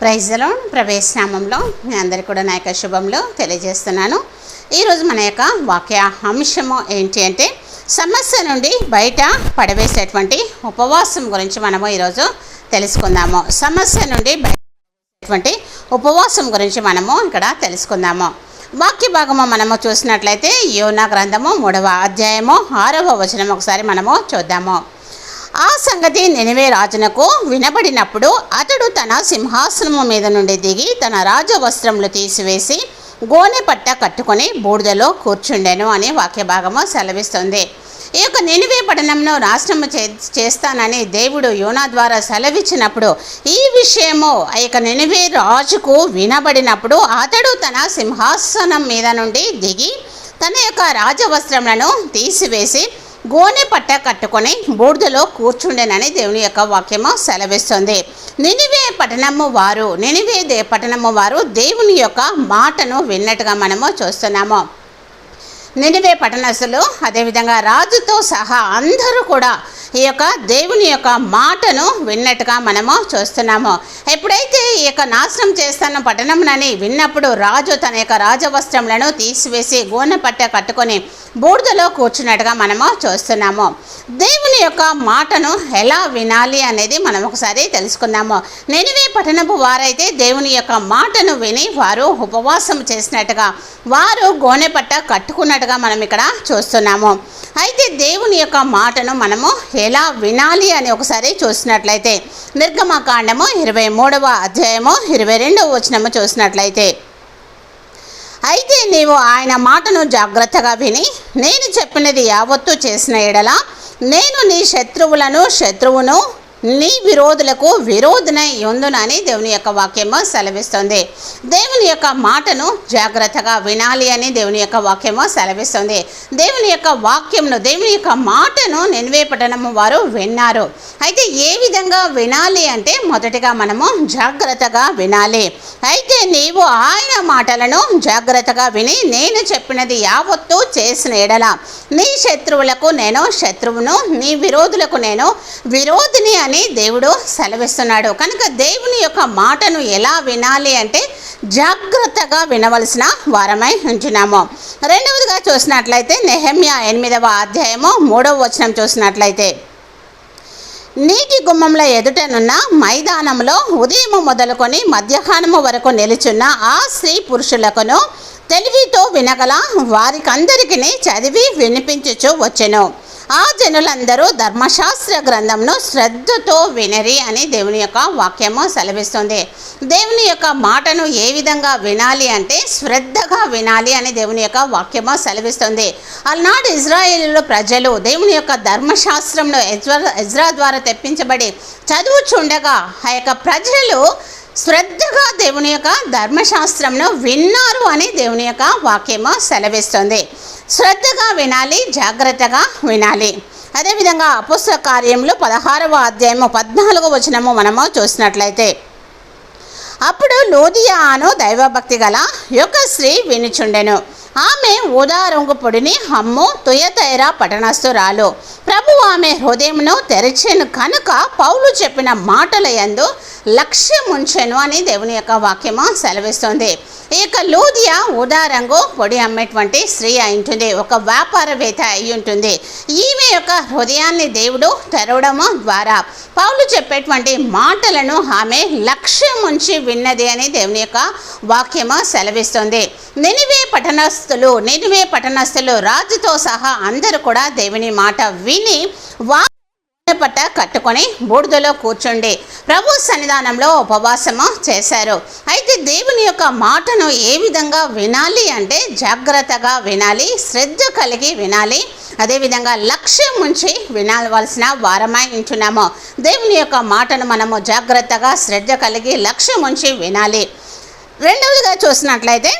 ప్రైజ్లో ప్రవేశనామంలో మీ అందరికీ కూడా నా యొక్క శుభంలో తెలియజేస్తున్నాను. ఈరోజు మన యొక్క వాక్య అంశము ఏంటి అంటే సమస్య నుండి బయట పడవేసేటువంటి ఉపవాసం గురించి మనము ఈరోజు తెలుసుకుందాము. సమస్య నుండి బయట ఉపవాసం గురించి మనము ఇక్కడ తెలుసుకుందాము. వాక్య భాగము మనము చూసినట్లయితే యోనా గ్రంథము మూడవ అధ్యాయము ఆరవ వచనం ఒకసారి మనము చూద్దాము. ఆ సంగతి నినివే రాజునకు వినబడినప్పుడు అతడు తన సింహాసనము మీద నుండి దిగి తన రాజవస్త్రములు తీసివేసి గోనె పట్ట కట్టుకొని బూడిదలో కూర్చుండెను అనే వాక్య భాగము సెలవిస్తుంది. ఈ యొక్క నినివే పట్టణంను రాష్ట్రము చే చేస్తానని దేవుడు యోనా ద్వారా సెలవిచ్చినప్పుడు ఈ విషయము ఆ యొక్క నినివే రాజుకు వినబడినప్పుడు అతడు తన సింహాసనం మీద నుండి దిగి తన యొక్క రాజవస్త్రములను తీసివేసి గోనె పట్ట కట్టుకొని బూడిదలో కూర్చుండెనని దేవుని యొక్క వాక్యము సెలవిస్తుంది. నినివే పట్టణము వారు నినివే దే పట్టణము వారు దేవుని యొక్క మాటను విన్నట్టుగా మనము చూస్తున్నాము. నినివే పట్టణస్తులు అదేవిధంగా రాజుతో సహా అందరూ కూడా ఈ యొక్క దేవుని యొక్క మాటను విన్నట్టుగా మనము చూస్తున్నాము. ఎప్పుడైతే ఈ యొక్క నాశనం చేస్తాను పట్టణంనని విన్నప్పుడు రాజు తన యొక్క రాజవస్త్రములను తీసివేసి గోనె పట్ట కట్టుకొని బూడిదలో కూర్చున్నట్టుగా మనము చూస్తున్నాము. దేవుని యొక్క మాటను ఎలా వినాలి అనేది మనం ఒకసారి తెలుసుకున్నాము నినివే పట్టణపు వారైతే దేవుని యొక్క మాటను విని వారు ఉపవాసం చేసినట్టుగా వారు గోనె పట్ట కట్టుకున్నట్టుగా మనం ఇక్కడ చూస్తున్నాము. అయితే దేవుని యొక్క మాటను మనము ఎలా వినాలి అని ఒకసారి చూసినట్లయితే నిర్గమకాండము ఇరవై మూడవ అధ్యాయము ఇరవై రెండవ వచనము చూసినట్లయితే అయితే నీవు ఆయన మాటను జాగ్రత్తగా విని నేను చెప్పినది యావత్తు చేసిన ఎడల నేను నీ శత్రువులను శత్రువును నీ విరోధులకు విరోధనై ఉందునని దేవుని యొక్క వాక్యము సెలవిస్తుంది. దేవుని యొక్క మాటను జాగ్రత్తగా వినాలి అని దేవుని యొక్క వాక్యము సెలవిస్తుంది. దేవుని యొక్క వాక్యమును దేవుని యొక్క మాటను నిన్వే పట్టణము వారు విన్నారు. అయితే ఏ విధంగా వినాలి అంటే మొదటిగా మనము జాగ్రత్తగా వినాలి. అయితే నీవు ఆయన మాటలను జాగ్రత్తగా విని నేను చెప్పినది యావత్తు చేసిన ఎడల నీ శత్రువులకు నేను శత్రువును నీ విరోధులకు నేను విరోధిని అని దేవుడు సెలవిస్తున్నాడు. కనుక దేవుని యొక్క మాటను ఎలా వినాలి అంటే జాగ్రత్తగా వినవలసిన వారమై ఉంచున్నాము రెండవదిగా చూసినట్లయితే నెహమ్య ఎనిమిదవ అధ్యాయము మూడవ వచనం చూసినట్లయితే నీటి గుమ్మంల ఎదుటనున్న మైదానంలో ఉదయము మొదలుకొని మధ్యాహ్నము వరకు నిలుచున్న ఆ స్త్రీ పురుషులకును తెలివితో వినగల వారికందరికీ చదివి వినిపించుచు వచ్చెను. ఆ జనులందరూ ధర్మశాస్త్ర గ్రంథంను శ్రద్ధతో వినరి అని దేవుని యొక్క వాక్యము సెలవిస్తుంది. దేవుని యొక్క మాటను ఏ విధంగా వినాలి అంటే శ్రద్ధగా వినాలి అని దేవుని యొక్క వాక్యము సెలవిస్తుంది. అలనాడు ఇజ్రాయేలు ప్రజలు దేవుని యొక్క ధర్మశాస్త్రంలో ఎజ్రా ఎజ్రా ద్వారా తెప్పించబడి చదువుచుండగా ఆ యొక్క ప్రజలు శ్రద్ధ శ్రద్ధగా దేవుని యొక్క ధర్మశాస్త్రంను విన్నారు అని దేవుని యొక్క వాక్యము సెలవిస్తుంది. శ్రద్ధగా వినాలి జాగ్రత్తగా వినాలి. అదేవిధంగా అపుస్తక కార్యంలో పదహారవ అధ్యాయము పద్నాలుగో వచనము మనము చూసినట్లయితే అప్పుడు లోదియా అను దైవభక్తి గల యొక్క స్త్రీ వినిచుండెను. ఆమె ఊదారంగు పొడిని హమ్ము తుయతైర పట్టణస్థురాలు. ప్రభు ఆమె హృదయమును తెరిచెను కనుక పౌలు చెప్పిన మాటల యందు లక్ష్యం ఉంచెను అని దేవుని యొక్క వాక్యము సెలవిస్తుంది. ఈ యొక్క లూదియా ఊదా పొడి అమ్మేటువంటి స్త్రీ అయి ఉంటుంది. ఒక వ్యాపారవేత్త అయి ఉంటుంది. ఈమె యొక్క హృదయాన్ని దేవుడు తెరవడము ద్వారా పౌలు చెప్పేటువంటి మాటలను ఆమె లక్ష్యం ఉంచి విన్నది అని దేవుని యొక్క వాక్యము సెలవిస్తుంది. నినివే పట్టణస్థులు నినివే పట్టణస్థులు రాజుతో సహా అందరూ కూడా దేవుని మాట విని వా పట్ట కట్టుకొని బూడిదలో కూర్చుండి ప్రభు సన్నిధానంలో ఉపవాసము చేశారు. అయితే దేవుని యొక్క మాటను ఏ విధంగా వినాలి అంటే జాగ్రత్తగా వినాలి శ్రద్ధ కలిగి వినాలి అదేవిధంగా లక్ష్యం ఉంచి వినవలసిన వారమై ఉంటున్నాము. దేవుని యొక్క మాటను మనము జాగ్రత్తగా శ్రద్ధ కలిగి లక్ష్యం ఉంచి వినాలి. రెండవదిగా చూసినట్లయితే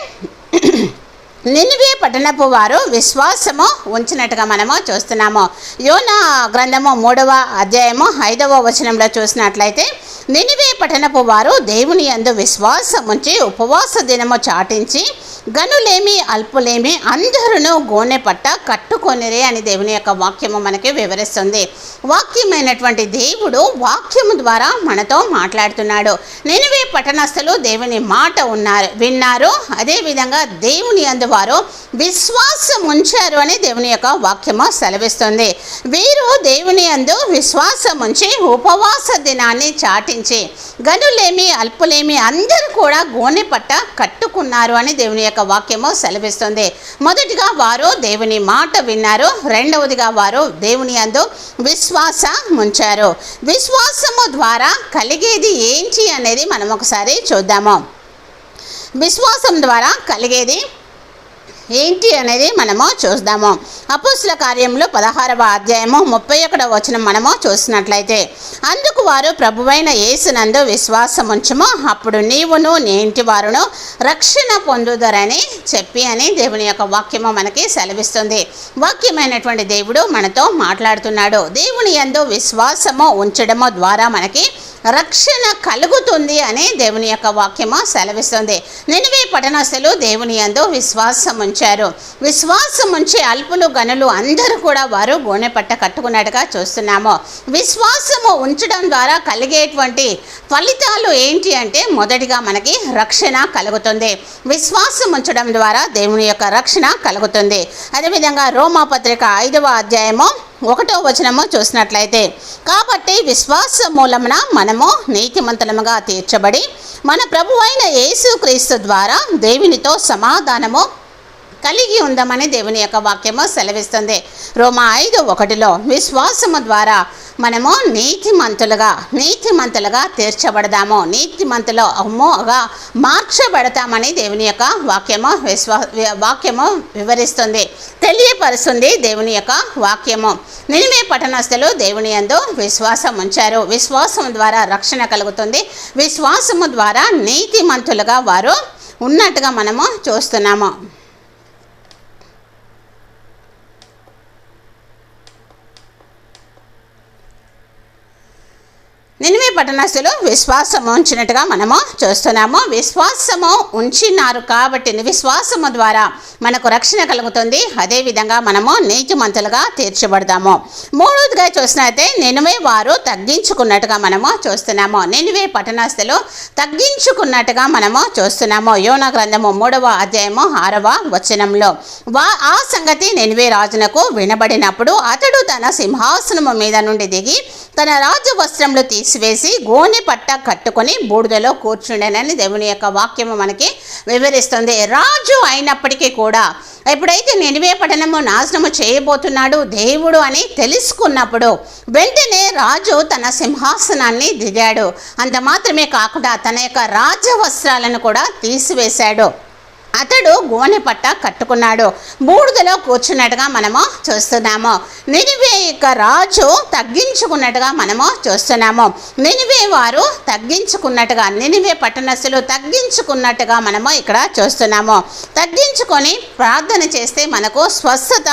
నినివే పట్టణపు వారు విశ్వాసము ఉంచినట్టుగా మనము చూస్తున్నాము. యోనా గ్రంథము మూడవ అధ్యాయము ఐదవ వచనంలో చూసినట్లయితే నినివే పట్టణపు వారు దేవుని యందు విశ్వాసం ఉంచి ఉపవాస దినము చాటించి గనులేమి అల్పులేమి అందరును గోనె పట్ట కట్టుకొనిరే అని దేవుని యొక్క వాక్యము మనకి వివరిస్తుంది. వాక్యమైనటువంటి దేవుడు వాక్యము ద్వారా మనతో మాట్లాడుతున్నాడు. నినివే పట్టణస్థులు దేవుని మాట ఉన్నారు విన్నారు. అదేవిధంగా దేవుని అందువారు విశ్వాసం ఉంచారు అని దేవుని యొక్క వాక్యము సెలవిస్తుంది. వీరు దేవుని అందు విశ్వాసం ఉంచి ఉపవాస దినాన్ని చాటి చాటించి గనులేమి అల్పులేమి అందరూ కూడా గోనె పట్ట కట్టుకున్నారు అని దేవుని యొక్క వాక్యము సెలవిస్తుంది. మొదటిగా వారు దేవుని మాట విన్నారు. రెండవదిగా వారు దేవుని అందు విశ్వాసం ఉంచారు విశ్వాసము ద్వారా కలిగేది ఏంటి అనేది మనం ఒకసారి చూద్దాము. విశ్వాసం ద్వారా కలిగేది ఏంటి అనేది మనము చూద్దాము అపోస్ల కార్యంలో పదహారవ అధ్యాయము ముప్పై ఒకటవ వచనం మనము చూసినట్లయితే అందుకు వారు ప్రభువైన యేసునందు విశ్వాసం అప్పుడు నీవును నీ ఇంటి వారును రక్షణ పొందుదరని చెప్పి అని దేవుని యొక్క వాక్యము మనకి సెలవిస్తుంది. వాక్యమైనటువంటి దేవుడు మనతో మాట్లాడుతున్నాడు. దేవుని యందు విశ్వాసము ఉంచడము ద్వారా మనకి రక్షణ కలుగుతుంది అని దేవుని యొక్క వాక్యము సెలవిస్తుంది. నినివే పట్టణస్థులు దేవుని యందు విశ్వాసం ఉంచారు. విశ్వాసం ఉంచి అల్పులు గనులు అందరూ కూడా వారు గోనె పట్ట కట్టుకున్నట్టుగా చూస్తున్నాము. విశ్వాసము ఉంచడం ద్వారా కలిగేటువంటి ఫలితాలు ఏంటి అంటే మొదటిగా మనకి రక్షణ కలుగుతుంది. విశ్వాసం ఉంచడం ద్వారా దేవుని యొక్క రక్షణ కలుగుతుంది. అదేవిధంగా రోమా పత్రిక ఐదవ అధ్యాయము ఒకటో వచనము చూసినట్లయితే కాబట్టి విశ్వాస మూలమున మనము నీతిమంతులముగా తీర్చబడి మన ప్రభు అయిన యేసుక్రీస్తు ద్వారా దేవునితో సమాధానము కలిగి ఉందామని దేవుని యొక్క వాక్యము సెలవిస్తుంది. రోమా ఐదు ఒకటిలో విశ్వాసము ద్వారా మనము నీతిమంతులుగా నీతిమంతులుగా తీర్చబడదాము. నీతిమంతులు అమ్మోగా మార్చబడతామని దేవుని యొక్క వాక్యము విశ్వా వాక్యము వివరిస్తుంది. తెలియపరుస్తుంది దేవుని యొక్క వాక్యము. నిలిమే పట్టణస్థులు దేవుని యందు విశ్వాసం ఉంచారు. విశ్వాసం ద్వారా రక్షణ కలుగుతుంది. విశ్వాసము ద్వారా నీతిమంతులుగా వారు ఉన్నట్టుగా మనము చూస్తున్నాము. నినివే పట్టణస్తులు విశ్వాసము ఉంచినట్టుగా మనము చూస్తున్నాము. విశ్వాసము ఉంచినారు కాబట్టి విశ్వాసము ద్వారా మనకు రక్షణ కలుగుతుంది. అదేవిధంగా మనము నీతిమంతులుగా తీర్చబడతాము. మూడవదిగా చూసినట్లయితే నినివే వారు తగ్గించుకున్నట్టుగా మనము చూస్తున్నాము. నినివే పట్టణస్తులు తగ్గించుకున్నట్టుగా మనము చూస్తున్నాము. యోన గ్రంథము మూడవ అధ్యాయము ఆరవ వచనంలో వా ఆ సంగతి నినివే రాజునకు వినబడినప్పుడు అతడు తన సింహాసనము మీద నుండి దిగి తన రాజు వస్త్రములు తీసి తీసివేసి గోనె పట్ట కట్టుకొని బూడిదలో కూర్చుండేనని దేవుని యొక్క వాక్యము మనకి వివరిస్తుంది. రాజు అయినప్పటికీ కూడా ఎప్పుడైతే నినివే పట్టణము నాశనము చేయబోతున్నాడు దేవుడు అని తెలుసుకున్నప్పుడు వెంటనే రాజు తన సింహాసనాన్ని దిగాడు. అంత మాత్రమే కాకుండా తన యొక్క రాజవస్త్రాలను కూడా తీసివేశాడు. అతడు గోనె పట్ట కట్టుకున్నాడు. బూడిదలో కూర్చున్నట్టుగా మనము చూస్తున్నాము. నినివే యొక్క రాజు తగ్గించుకున్నట్టుగా మనము చూస్తున్నాము. నినివే వారు తగ్గించుకున్నట్టుగా నినివే పట్టణస్తులు తగ్గించుకున్నట్టుగా మనము ఇక్కడ చూస్తున్నాము. తగ్గించుకొని ప్రార్థన చేస్తే మనకు స్వస్థత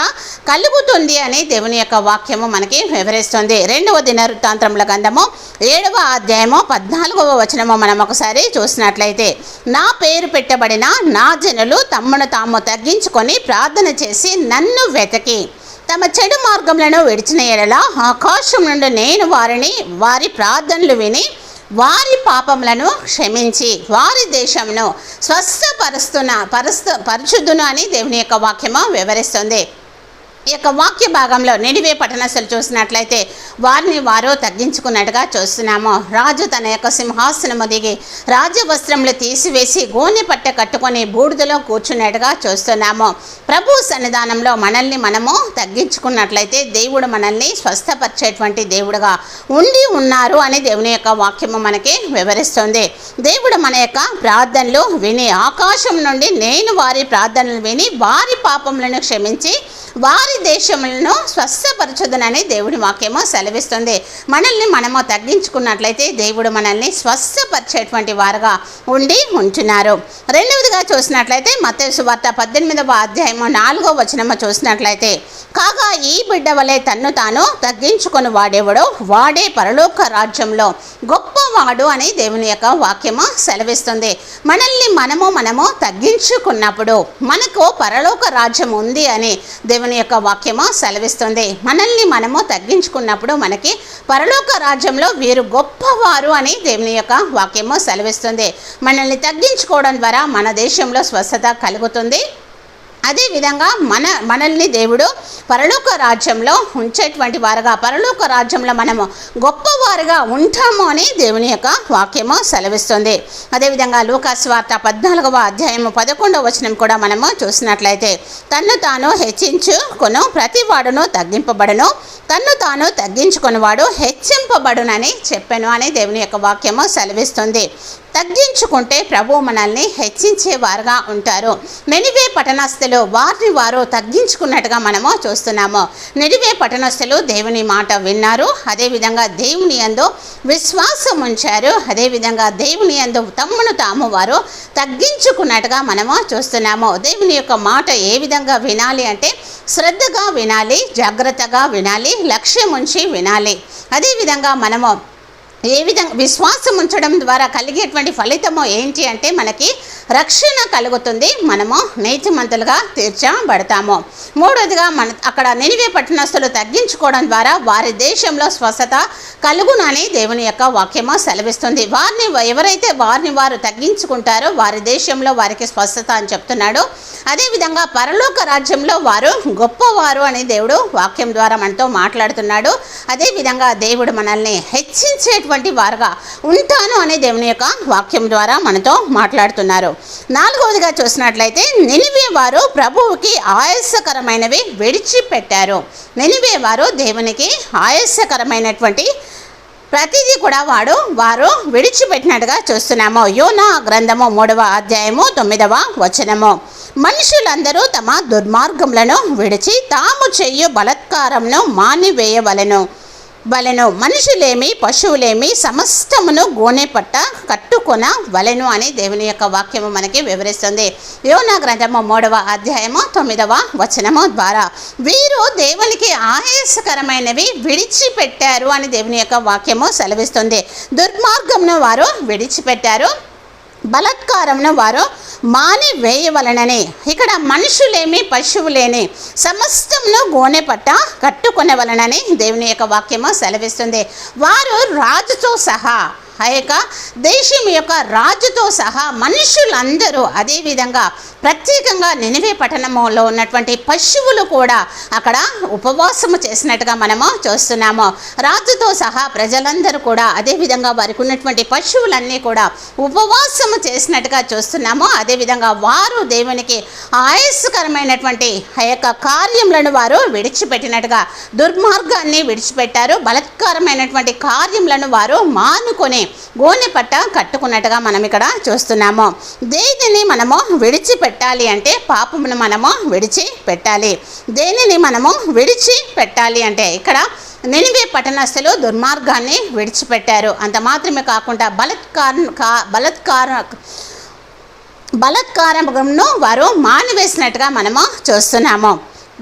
కలుగుతుంది అని దేవుని యొక్క వాక్యము మనకి వివరిస్తుంది. రెండవ దినవృత్తాంతముల గంధము ఏడవ అధ్యాయము పద్నాలుగవ వచనము మనం ఒకసారి చూసినట్లయితే నా పేరు పెట్టబడిన నా ఆలోచనలు తమ్మును తాము తగ్గించుకొని ప్రార్థన చేసి నన్ను వెతకి. తమ చెడు మార్గములను విడిచిన ఎడల ఆకాశం నుండి నేను వారిని వారి ప్రార్థనలు విని వారి పాపములను క్షమించి వారి దేశమును స్వస్థపరుస్తున్న పరుస్తు పరచుదును అని దేవుని యొక్క వాక్యము వివరిస్తుంది. ఈ యొక్క వాక్య భాగంలో నిడివే పట్టణస్తులు చూసినట్లయితే వారిని వారు తగ్గించుకున్నట్టుగా చూస్తున్నాము. రాజు తన యొక్క సింహాసనము దిగి రాజవస్త్రములు తీసివేసి గోనె పట్ట కట్టుకొని బూడిదలో కూర్చున్నట్టుగా చూస్తున్నాము. ప్రభు సన్నిధానంలో మనల్ని మనము తగ్గించుకున్నట్లయితే దేవుడు మనల్ని స్వస్థపరిచేటువంటి దేవుడుగా ఉండి ఉన్నారు అని దేవుని యొక్క వాక్యము మనకి వివరిస్తుంది. దేవుడు మన యొక్క ప్రార్థనలు విని ఆకాశం నుండి నేను వారి ప్రార్థనలు విని వారి పాపములను క్షమించి వారి దేశములను స్వస్థపరచుదునని దేవుడి వాక్యము సెలవిస్తుంది. మనల్ని మనము తగ్గించుకున్నట్లయితే దేవుడు మనల్ని స్వస్థపరిచేటువంటి వారుగా ఉండి ఉంటున్నారు. రెండవదిగా చూసినట్లయితే మత్తయి వార్త పద్దెనిమిదవ అధ్యాయము నాలుగో వచనము చూసినట్లయితే కాగా ఈ బిడ్డ వలె తన్ను తాను తగ్గించుకొని వాడేవాడు వాడే పరలోక రాజ్యంలో గొప్పవాడు అని దేవుని యొక్క వాక్యము సెలవిస్తుంది. మనల్ని మనము మనము తగ్గించుకున్నప్పుడు మనకు పరలోక రాజ్యం ఉంది అని దేవుని దేవుని యొక్క వాక్యము సెలవిస్తుంది. మనల్ని మనము తగ్గించుకున్నప్పుడు మనకి పరలోక రాజ్యంలో వీరు గొప్పవారు అని దేవుని యొక్క వాక్యము సెలవిస్తుంది. మనల్ని తగ్గించుకోవడం ద్వారా మన దేశంలో స్వస్థత కలుగుతుంది. అదేవిధంగా మన మనల్ని దేవుడు పరలోక రాజ్యంలో ఉంచేటువంటి వారుగా పరలోక రాజ్యంలో మనము గొప్పవారుగా ఉంటాము అని దేవుని యొక్క వాక్యము సెలవిస్తుంది. అదేవిధంగా లూకాస్వార్త పద్నాలుగవ అధ్యాయము పదకొండవ వచనం కూడా మనము చూసినట్లయితే తన్ను తాను హెచ్చించుకొను ప్రతి వాడును తగ్గింపబడును తన్ను తాను తగ్గించుకునేవాడు హెచ్చింపబడునని చెప్పాను అని దేవుని యొక్క వాక్యము సెలవిస్తుంది. తగ్గించుకుంటే ప్రభు మనల్ని హెచ్చించేవారుగా ఉంటారు. నెనివే పట్టణస్థులు వారిని వారు తగ్గించుకున్నట్టుగా మనము చూస్తున్నాము. నెనివే పట్టణస్థులు దేవుని మాట విన్నారు. అదేవిధంగా దేవుని యందు విశ్వాసం ఉంచారు. అదేవిధంగా దేవుని యందు తమ్మును తాము వారు తగ్గించుకున్నట్టుగా మనము చూస్తున్నాము. దేవుని యొక్క మాట ఏ విధంగా వినాలి అంటే శ్రద్ధగా వినాలి జాగ్రత్తగా వినాలి లక్ష్యం ఉంచి వినాలి అదేవిధంగా మనము ఏ విధంగా విశ్వాసం ఉంచడం ద్వారా కలిగేటువంటి ఫలితము ఏంటి అంటే మనకి రక్షణ కలుగుతుంది. మనము నీతిమంతులుగా తీర్చబడతాము. మూడోదిగా మన అక్కడ నినివే పట్టణస్తులు తగ్గించుకోవడం ద్వారా వారి దేశంలో స్వస్థత కలుగునని దేవుని యొక్క వాక్యము సెలవిస్తుంది. వారిని ఎవరైతే వారిని వారు తగ్గించుకుంటారో వారి దేశంలో వారికి స్వస్థత అని చెప్తున్నాడు. అదేవిధంగా పరలోక రాజ్యంలో వారు గొప్పవారు అని దేవుడు వాక్యం ద్వారా మనతో మాట్లాడుతున్నాడు. అదేవిధంగా దేవుడు మనల్ని హెచ్చించేటువంటి వారుగా ఉంటాను అనే దేవుని యొక్క వాక్యం ద్వారా మనతో మాట్లాడుతున్నారు. నాలుగవదిగా చూసినట్లయితే నినివే వారు ప్రభువుకి ఆయాసకరమైనవి విడిచిపెట్టారు. నినివే వారు దేవునికి ఆయాసకరమైనటువంటి ప్రతిదీ కూడా వాడు వారు విడిచిపెట్టినట్టుగా చూస్తున్నాము. యోనా గ్రంథము మూడవ అధ్యాయము తొమ్మిదవ వచనము. మనుషులందరూ తమ దుర్మార్గములను విడిచి తాము చెయ్యు బలత్కారంను మానివేయవలెను. వలెను మనుషులేమి పశువులేమి సమస్తమును గోనె పట్ట కట్టుకొన వలెను అని దేవుని యొక్క వాక్యము మనకి వివరిస్తుంది. యోనా గ్రంథము మూడవ అధ్యాయము తొమ్మిదవ వచనము ద్వారా వీరు దేవునికి ఆయాసకరమైనవి విడిచిపెట్టారు అని దేవుని యొక్క వాక్యము సెలవిస్తుంది. దుర్మార్గమును వారు విడిచిపెట్టారు. బలాత్కారంను వారు మాని వేయవలనని ఇక్కడ మనుషులేమి పశువులేని సమస్తమును గోనె పట్ట కట్టుకొనవలనని దేవుని యొక్క వాక్యము సెలవిస్తుంది. వారు రాజుతో సహా ఆ యొక్క దేశం యొక్క రాజుతో సహా మనుషులందరూ అదేవిధంగా ప్రత్యేకంగా నినివే పట్టణంలో ఉన్నటువంటి పశువులు కూడా అక్కడ ఉపవాసము చేసినట్టుగా మనము చూస్తున్నాము. రాజుతో సహా ప్రజలందరూ కూడా అదేవిధంగా వారికి ఉన్నటువంటి పశువులన్నీ కూడా ఉపవాసము చేసినట్టుగా చూస్తున్నాము. అదేవిధంగా వారు దేవునికి ఆయాసకరమైనటువంటి ఆ యొక్క కార్యములను వారు విడిచిపెట్టినట్టుగా దుర్మార్గాన్ని విడిచిపెట్టారు. బలత్కారమైనటువంటి కార్యములను వారు మానుకొని గోనె పట్ట కట్టుకున్నట్టుగా మనం ఇక్కడ చూస్తున్నాము. దేనిని మనము విడిచిపెట్టాలి అంటే పాపమును మనము విడిచి పెట్టాలి దేనిని మనము విడిచి పెట్టాలి అంటే ఇక్కడ నినివే పట్టణస్థులు దుర్మార్గాన్ని విడిచిపెట్టారు. అంత మాత్రమే కాకుండా బలత్కార కా బలత్కార బలత్కారమును వారు మానివేసినట్టుగా మనము చూస్తున్నాము.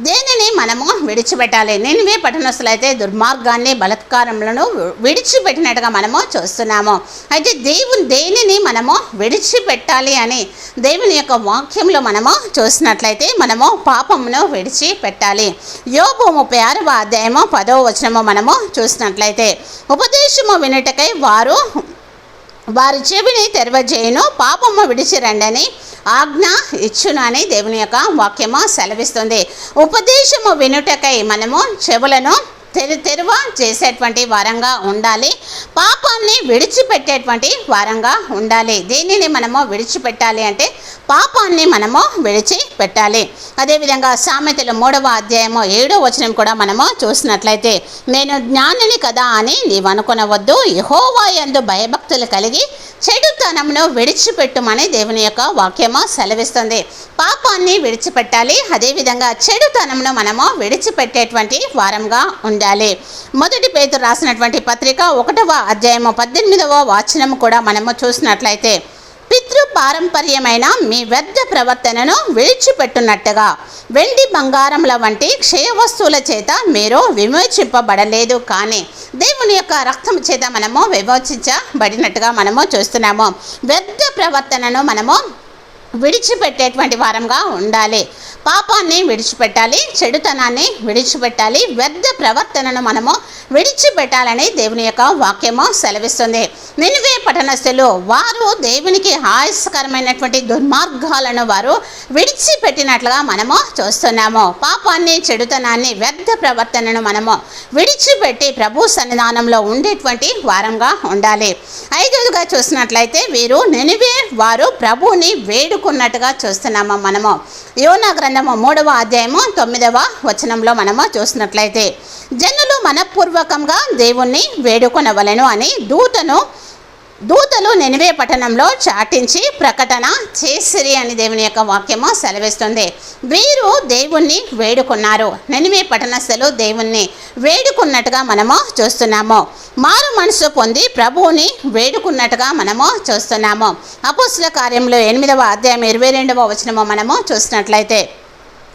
దేనిని మనము విడిచిపెట్టాలి? నినివే పట్టణస్తులైతే దుర్మార్గాన్ని బలత్కారములను విడిచిపెట్టినట్టుగా మనము చూస్తున్నాము. అయితే దేవుని దేనిని మనము విడిచిపెట్టాలి అని దేవుని యొక్క వాక్యంలో మనము చూసినట్లయితే మనము పాపమును విడిచిపెట్టాలి. యోబు ముప్పై ఆరవ అధ్యాయము పదవ వచనము మనము చూసినట్లయితే ఉపదేశము వినుటకై వారు వారి చెవిని తెరవజేయను పాపము విడిచిరండని ఆజ్ఞ ఇచ్చును అని దేవుని యొక్క వాక్యము సెలవిస్తుంది. ఉపదేశము వినుటకై మనము చెవులను తెరు తెరువ చేసేటువంటి వారంగా ఉండాలి. పాపాన్ని విడిచిపెట్టేటువంటి వారంగా ఉండాలి. దేనిని మనము విడిచిపెట్టాలి అంటే పాపాన్ని మనము విడిచిపెట్టాలి. అదేవిధంగా సామెతలు మూడవ అధ్యాయము ఏడో వచనం కూడా మనము చూసినట్లయితే నేను జ్ఞానిని కదా అని నీవు అనుకునవద్దు. యహోవా యందు భయభక్తులు కలిగి చెడుతనమును విడిచిపెట్టుమని దేవుని యొక్క వాక్యము సెలవిస్తుంది. పాపాన్ని విడిచిపెట్టాలి. అదేవిధంగా చెడుతనమును మనము విడిచిపెట్టేటువంటి వారంగా ఉండాలి. మొదటి పేరు రాసినటువంటి పత్రిక ఒకటవ అధ్యాయము పద్దెనిమిదవ వాచనము కూడా మనము చూసినట్లయితే పితృ పారంపర్యమైన మీ వ్యర్థ ప్రవర్తనను విడిచిపెట్టున్నట్టుగా వెండి బంగారముల వంటి క్షయ వస్తువుల చేత మీరు విమోచింపబడలేదు కానీ దేవుని యొక్క రక్తం చేత మనము విమోచించబడినట్టుగా మనము చూస్తున్నాము. వ్యర్థ ప్రవర్తనను మనము విడిచిపెట్టేటువంటి వారంగా ఉండాలి. పాపాన్ని విడిచిపెట్టాలి చెడుతనాన్ని విడిచిపెట్టాలి వ్యర్థ ప్రవర్తనను మనము విడిచిపెట్టాలని దేవుని యొక్క వాక్యము సెలవిస్తుంది. నినివే పట్టణస్థులు వారు దేవునికి ఆయాసకరమైనటువంటి దుర్మార్గాలను వారు విడిచిపెట్టినట్లుగా మనము చూస్తున్నాము. పాపాన్ని చెడుతనాన్ని వ్యర్థ ప్రవర్తనను మనము విడిచిపెట్టి ప్రభు సన్నిధానంలో ఉండేటువంటి వారంగా ఉండాలి. ఐదవదిగా చూసినట్లయితే వీరు నినివే వారు ప్రభువుని వేడు వేడుకున్నట్టుగా చూస్తున్నాము మనము? యోనా గ్రంథము మూడవ అధ్యాయము తొమ్మిదవ వచనంలో మనము చూసినట్లయితే జనులు మనపూర్వకంగా దేవుణ్ణి వేడుకొనవలను అని దూతను దూతలు నెనివే పట్టణంలో చాటించి ప్రకటన చేసిరి అని దేవుని యొక్క వాక్యము సెలవిస్తుంది. వీరు దేవుణ్ణి వేడుకున్నారు. నెనివే పట్టణస్థులు దేవుణ్ణి వేడుకున్నట్టుగా మనము చూస్తున్నాము. మారు మనసు పొంది ప్రభువుని వేడుకున్నట్టుగా మనము చూస్తున్నాము. అపోస్తుల కార్యంలో ఎనిమిదవ అధ్యాయం ఇరవై రెండవ వచనము మనము చూసినట్లయితే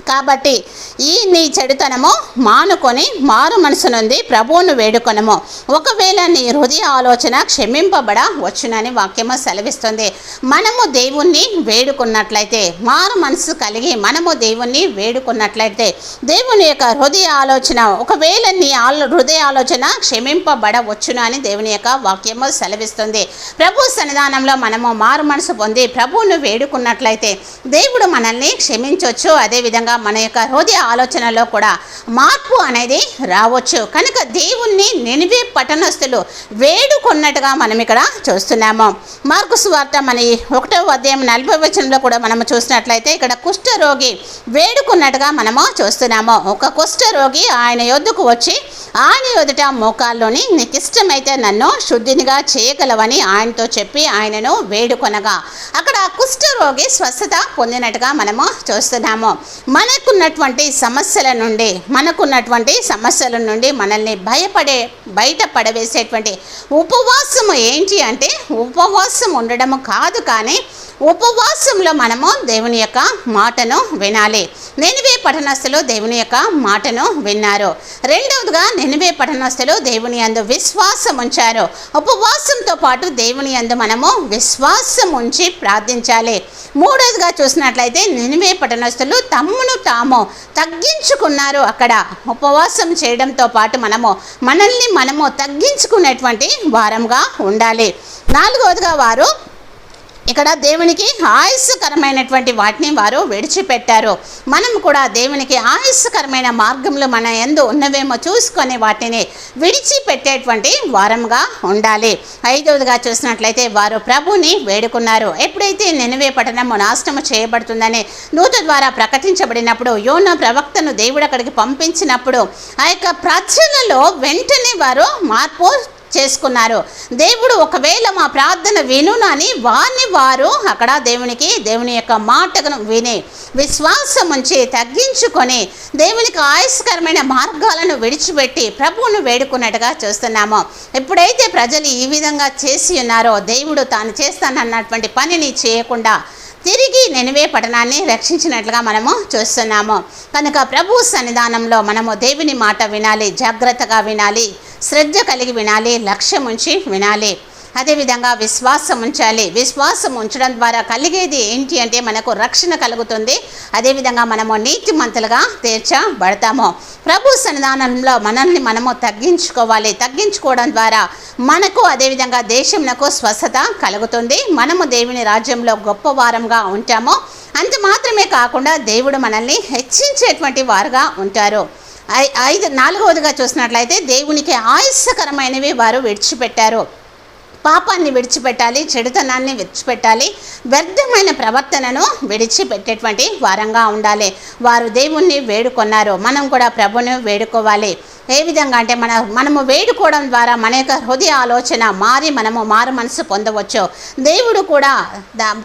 కాబట్టి ఈ నీ చెడుతనము మానుకొని మారు మనసు నుండి ప్రభువును వేడుకొనము. ఒకవేళ నీ హృదయ ఆలోచన క్షమింపబడ వచ్చునని వాక్యము సెలవిస్తుంది. మనము దేవుణ్ణి వేడుకున్నట్లయితే మారు మనసు కలిగి మనము దేవుణ్ణి వేడుకున్నట్లయితే దేవుని యొక్క హృదయ ఆలోచన ఒకవేళ నీ ఆలో హృదయ ఆలోచన క్షమింపబడవచ్చును అని దేవుని యొక్క వాక్యము సెలవిస్తుంది. ప్రభు సన్నిధానంలో మనము మారు మనసు పొంది ప్రభువును వేడుకున్నట్లయితే దేవుడు మనల్ని క్షమించవచ్చు అదేవిధంగా మన యొక్క హృదయ ఆలోచనలో కూడా మార్పు అనేది రావచ్చు. కనుక దేవుణ్ణి నినివే పట్టణస్థులు వేడుకొన్నట్టుగా మనం ఇక్కడ చూస్తున్నాము. మార్కు సువార్త మన ఒకటో ఒకటవ అధ్యాయం నలభై వచనంలో కూడా మనము చూసినట్లయితే ఇక్కడ కుష్ఠరోగి వేడుకున్నట్టుగా మనము చూస్తున్నాము. ఒక కుష్ఠరోగి ఆయన యొద్దకు వచ్చి ఆయన ఎదుట మోకాల్లోని నీకు ఇష్టమైతే నన్ను శుద్ధినిగా చేయగలవని ఆయనతో చెప్పి ఆయనను వేడుకొనగా. అక్కడ కుష్ఠరోగి స్వస్థత పొందినట్టుగా మనము చూస్తున్నాము. మనకున్నటువంటి సమస్యల నుండి మనకున్నటువంటి సమస్యల నుండి మనల్ని భయపడే బయట పడవేసేటువంటి ఉపవాసము ఏంటి అంటే ఉపవాసం ఉండడము కాదు కానీ ఉపవాసంలో మనము దేవుని యొక్క మాటను వినాలి. నెనివే పట్టణస్థులు దేవుని యొక్క మాటను విన్నారు. రెండవదిగా నెనివే పఠనస్థులు దేవుని యందు విశ్వాసం ఉంచారు. ఉపవాసంతో పాటు దేవుని యందు మనము విశ్వాసం ఉంచి ప్రార్థించాలి. మూడవదిగా చూసినట్లయితే నెనివే పఠనస్థులు తమ్మును తాము తగ్గించుకున్నారు అక్కడ. ఉపవాసం చేయడంతో పాటు మనము మనల్ని మనము తగ్గించుకునేటువంటి వారంగా ఉండాలి. నాలుగవదిగా వారు ఇక్కడ దేవునికి ఆయుస్కరమైనటువంటి వాటిని వారు విడిచిపెట్టారు. మనం కూడా దేవునికి ఆయుస్కరమైన మార్గంలో మన ఎందు ఉన్నవేమో చూసుకొని వాటిని విడిచిపెట్టేటువంటి వారంగా ఉండాలి. ఐదవదిగా చూసినట్లయితే వారు ప్రభుని వేడుకున్నారు. ఎప్పుడైతే నెనవే పట్టణము నాశనము చేయబడుతుందని నూత ద్వారా ప్రకటించబడినప్పుడు యోన ప్రవక్తను దేవుడు అక్కడికి పంపించినప్పుడు ఆ యొక్క ప్రజలలో వెంటనే వారు మార్పు చేసుకున్నారు. దేవుడు ఒకవేళ మా ప్రార్థన వినునని వారిని వారు అక్కడ దేవునికి దేవుని యొక్క మాటను విని విశ్వాసం ఉంచి తగ్గించుకొని దేవునికి ఆయుష్కరమైన మార్గాలను విడిచిపెట్టి ప్రభువును వేడుకున్నట్టుగా చూస్తున్నాము. ఎప్పుడైతే ప్రజలు ఈ విధంగా చేసి ఉన్నారో దేవుడు తాను చేస్తానన్నటువంటి పనిని చేయకుండా తిరిగి నెనివే పట్టణాన్ని రక్షించినట్లుగా మనము చూస్తున్నాము. కనుక ప్రభు సన్నిధానంలో మనము దేవుని మాట వినాలి జాగ్రత్తగా వినాలి శ్రద్ధ కలిగి వినాలి లక్ష్యం ఉంచి వినాలి. అదేవిధంగా విశ్వాసం ఉంచాలి విశ్వాసం ఉంచడం ద్వారా కలిగేది ఏంటి అంటే మనకు రక్షణ కలుగుతుంది. అదేవిధంగా మనము నీతిమంతులుగా తీర్చబడతాము. ప్రభు సన్నిధానంలో మనల్ని మనము తగ్గించుకోవాలి. తగ్గించుకోవడం ద్వారా మనకు అదేవిధంగా దేశంలో స్వస్థత కలుగుతుంది. మనము దేవుని రాజ్యంలో గొప్ప వారంగా ఉంటాము. అంత మాత్రమే కాకుండా దేవుడు మనల్ని హెచ్చించేటువంటి వారుగా ఉంటారు. ఐదు నాలుగవదిగా చూసినట్లయితే దేవునికి ఆయుస్సకరమైనవి వారు విడిచిపెట్టారు. పాపాన్ని విడిచిపెట్టాలి చెడుతనాన్ని విడిచిపెట్టాలి వ్యర్థమైన ప్రవర్తనను విడిచిపెట్టేటువంటి వారంగా ఉండాలి. వారు దేవుణ్ణి వేడుకొన్నారు. మనం కూడా ప్రభుని వేడుకోవాలి. ఏ విధంగా అంటే మన మనము వేడుకోవడం ద్వారా మన యొక్క హృదయ ఆలోచన మారి మనము మారు మనసు పొందవచ్చు. దేవుడు కూడా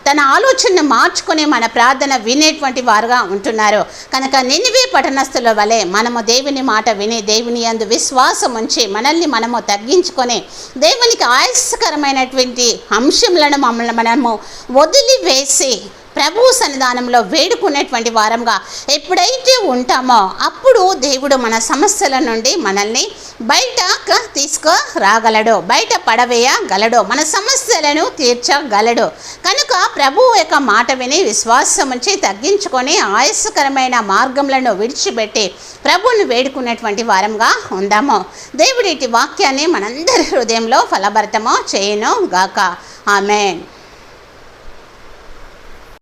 తన ఆలోచనను మార్చుకుని మన ప్రార్థన వినేటువంటి వారుగా ఉంటున్నారు. కనుక నినివే పట్టణస్థుల వలె మనము దేవుని మాట విని దేవుని అందు విశ్వాసం ఉంచి మనల్ని మనము తగ్గించుకొని దేవునికి ఆయాసకరమైనటువంటి అంశములను మమ్మల్ని మనము వదిలివేసి ప్రభు సన్నిధానంలో వేడుకునేటువంటి వారంగా ఎప్పుడైతే ఉంటామో అప్పుడు దేవుడు మన సమస్యల నుండి మనల్ని బయట తీసుకురాగలడు బయట పడవేయగలడు మన సమస్యలను తీర్చగలడు. కనుక ప్రభు యొక్క మాట విని విశ్వాసం నుంచి తగ్గించుకొని ఆయాసకరమైన మార్గములను విడిచిపెట్టి ప్రభువుని వేడుకునేటువంటి వారంగా ఉందాము. దేవుడి వాక్యాన్ని మనందరి హృదయంలో ఫలభరితమో చేయను గాక ఆమెన్.